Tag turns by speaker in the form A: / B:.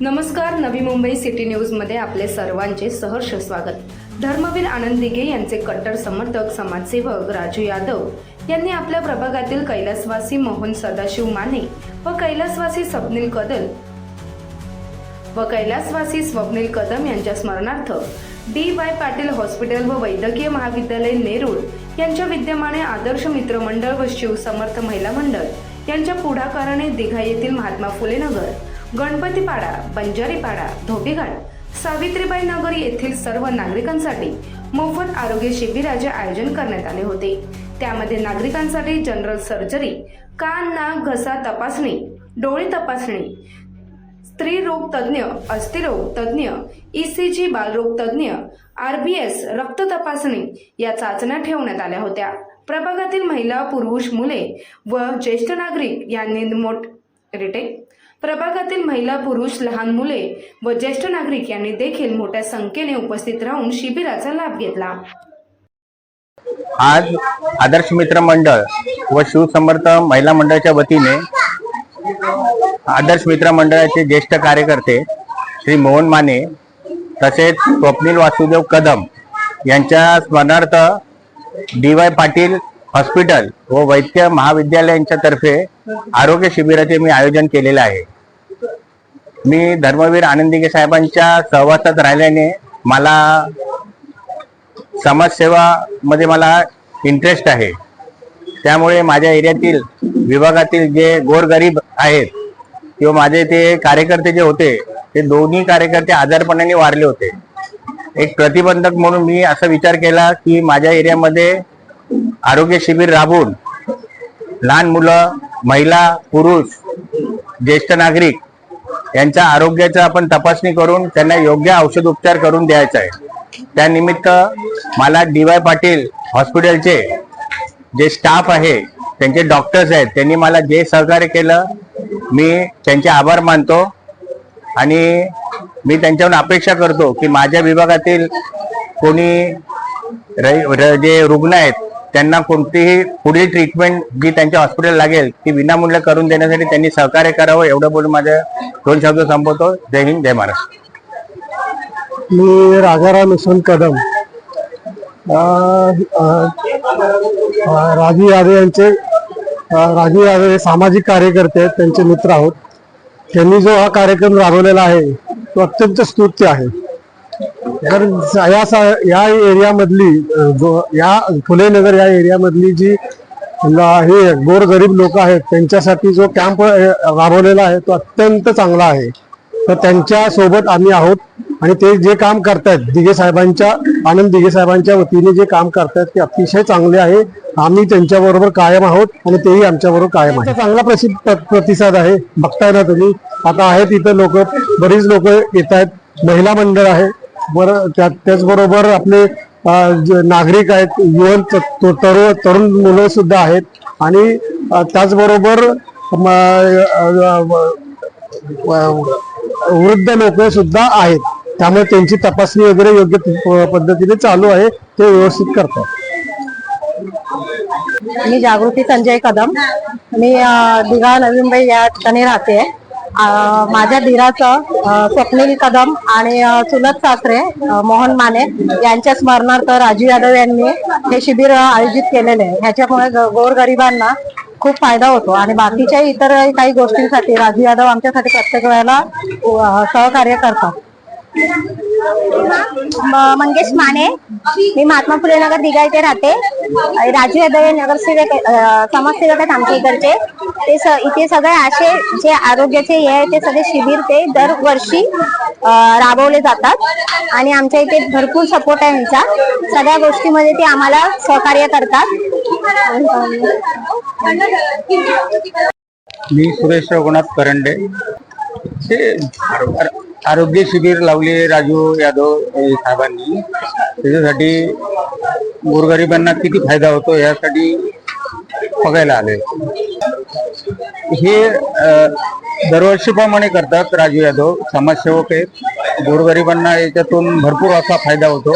A: नमस्कार नवी मुंबई सिटी न्यूजमध्ये आपले सर्वांचे सहर्ष स्वागत. धर्मवीर आनंद दिघे यांचे कट्टर समर्थक समाजसेवक राजू यादव यांनी आपल्या प्रभागातील कैलासवासी मोहन सदाशिव माने व कैलासवासी स्वप्नील कदल व कैलासवासी स्वप्नील कदम यांच्या स्मरणार्थ डी वाय पाटील हॉस्पिटल व वैद्यकीय महाविद्यालय नेरूळ यांच्या विद्यमाने आदर्श मित्र मंडळ व शिवसमर्थ महिला मंडळ यांच्या पुढाकाराने दिघा येथील महात्मा फुले नगर गणपतीपाडा बंजारीपाडा धोबीघाट सावित्रीबाई नगर येथील सर्व नागरिकांसाठी मोफत आरोग्य शिबिराचे आयोजन करण्यात आले होते. त्यामध्ये नागरिकांसाठी जनरल सर्जरी कान नाक घसा तपासणी डोळे तपासणी स्त्री रोग तज्ज्ञ अस्थिरोग तज्ज्ञ जी बालरोग तज्ज्ञ एस रक्त तपासणी या चाचण्या ठेवण्यात आल्या होत्या. प्रभागातील महिला पुरुष मुले व ज्येष्ठ नागरिक यांनी मोठ रिटेक प्रभागातील महिला पुरुष लहान मुले व ज्येष्ठ नागरिक यांनी देखील मोठ्या संख्येने उपस्थित राहून शिबिराचा लाभ घेतला.
B: आज आदर्श मित्र मंडळ व शिवसमर्थ महिला मंडळाच्या वतीने आदर्श मित्र मंडळाचे ज्येष्ठ कार्यकर्ते श्री मोहन माने तसेच स्वप्नील वासुदेव कदम यांच्या स्मरणार्थ डी वाय पाटील हॉस्पिटल व वैद्य महाविद्यालयांच्या तर्फे आरोग्य शिबिराचे मी आयोजन केलेले आहे. मी धर्मवीर आनंदिगे साहेबांच्या सहवासात राहिल्याने मला समाजसेवामध्ये मला इंटरेस्ट आहे. त्यामुळे माझ्या एरियातील विभागातील जे गोरगरीब आहेत किंवा माझे ते कार्यकर्ते जे होते ते दोन्ही कार्यकर्ते आजारपणाने वारले होते. एक प्रतिबंधक म्हणून मी असा विचार केला की माझ्या एरियामध्ये आरोग्य शिबिर राबवून लहान मुलं महिला पुरुष ज्येष्ठ नागरिक यांच्या आरोग्याचं आपण तपासणी करून त्यांना योग्य औषध उपचार करून द्यायचा आहे. त्यानिमित्त मला डी वाय पाटील हॉस्पिटलचे जे स्टाफ आहे त्यांचे डॉक्टर्स आहेत त्यांनी मला जे सहकार्य केलं मी त्यांचे आभार मानतो आणि मी त्यांच्याहून अपेक्षा करतो की माझ्या विभागातील कोणी र- जे रुग्ण आहेत त्यांना कोणतीही पुढील ट्रीटमेंट जी त्यांच्या हॉस्पिटल लागेल ती विनामूल्य करून देण्यासाठी त्यांनी सहकार्य करावं एवढं बोलून माझ्या दोन शब्द संपवतो. जय हिंद जय महाराष्ट्र.
C: मी राजाराम मिसन कदम. राजू यादव यांचे राजू यादव हे सामाजिक कार्यकर्ते आहेत त्यांचे मित्र आहोत. त्यांनी जो हा कार्यक्रम राबवलेला आहे तो अत्यंत स्तुत्य आहे. कारण या सा- या एरियामधली जो या फुले नगर या एरियामधली जी हे गोरगरीब लोक आहेत त्यांच्यासाठी जो कॅम्प राबवलेला आहे तो अत्यंत चांगला आहे. तर त्यांच्यासोबत आम्ही आहोत आणि ते जे काम करतायत दिघे साहेबांच्या आनंद दिघे साहेबांच्या वतीने जे काम करतायत ते अतिशय चांगले आहे. आम्ही त्यांच्याबरोबर कायम आहोत आणि तेही आमच्याबरोबर कायम आहे. चांगला प्रसिद्ध प्रतिसाद आहे. बघताय ना तुम्ही. आता आहेत इथं लोक बरीच लोक येत आहेत महिला मंडळ आहे. बरं त्या- त्याचबरोबर आपले जे नागरिक आहेत युवन तरुण तरुण मुलं सुद्धा आहेत. आणि त्याचबरोबर वृद्ध लोक सुद्धा आहेत. त्यामुळे त्यांची तपासणी वगैरे योग्य प- पद्धतीने चालू आहे ते व्यवस्थित करतात.
D: मी जागृती संजय कदम. मी दिघा नवी मुंबई या ठिकाणी राहते. माझ्या धीराचं स्वप्नील कदम आणि चुलत सासरे मोहन माने यांच्या स्मरणार्थ राजू यादव यांनी हे शिबिर आयोजित केलेले. आहे ह्याच्यामुळे गोरगरिबांना खूप फायदा होतो. आणि बाकीच्या इतर काही गोष्टींसाठी राजू यादव आमच्यासाठी प्रत्येक वेळेला सहकार्य करतात.
E: मंगेश माने. मी महात्मा फुले नगर दिघा इथे राहते राजू यादव नगरसेवक समाजसेवक आहेत आमच्या इकडचे. ते स- इथे सगळे असे जे आरोग्याचे हे आहे ते सगळे शिबिर ते दरवर्षी राबवले जातात. आणि आमच्या इथे भरपूर सपोर्ट आहे यांचा सगळ्या गोष्टीमध्ये ते आम्हाला सहकार्य करतात.
B: मी सुरेश रघुनाथ करंडे. आरोग्य शिबिर लावले राजू यादव हे साहेबांनी. त्याच्यासाठी गोरगरिबांना किती फायदा होतो यासाठी बघायला आले हे दरवर्षीप्रमाणे करतात राजू यादव. समाजसेवक आहेत. गोरगरिबांना याच्यातून भरपूर असा फायदा होतो.